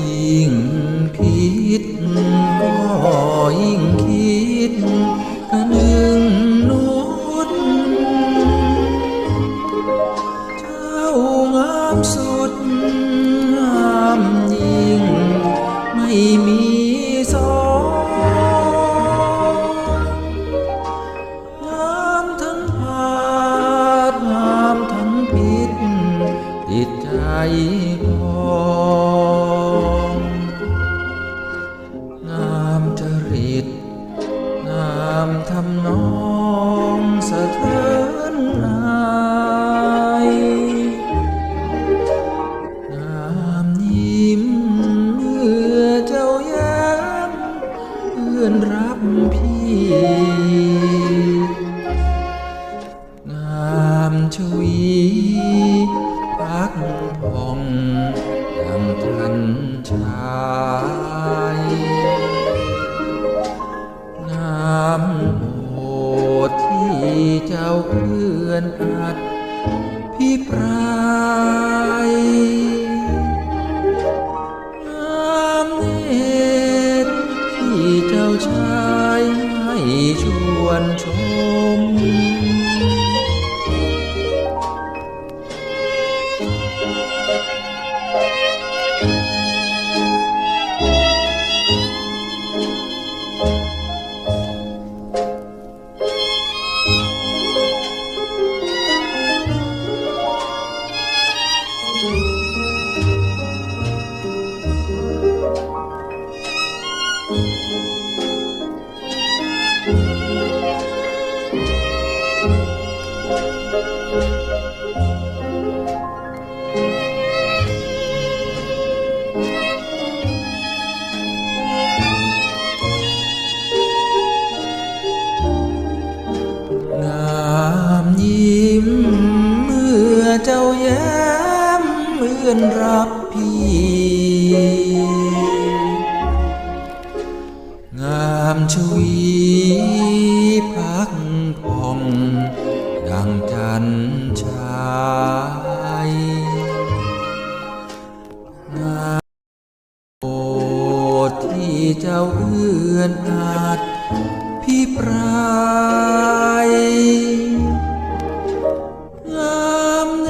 ยิ่งคิดก็ยิ่งคิดกระนึงนุดเจ้างามสุดงามยิ่งไม่มีามทำนองสะเทือนอายน้ำยิ้มเมื่อเจ้าย้ำเอื่อนรับพี่น้ำชวี พี่ปรายงามเนตรที่เจ้าชายให้ชวนชม ยิ้มเมื่อเจ้าแย้มเมื่อนรับพี่ งามชวี องดังจันชายงาโอที่เจ้าเอื้อนอาจพี่ปรายงามเน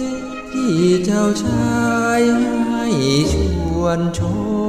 ตรที่เจ้าชายให้ชวนชม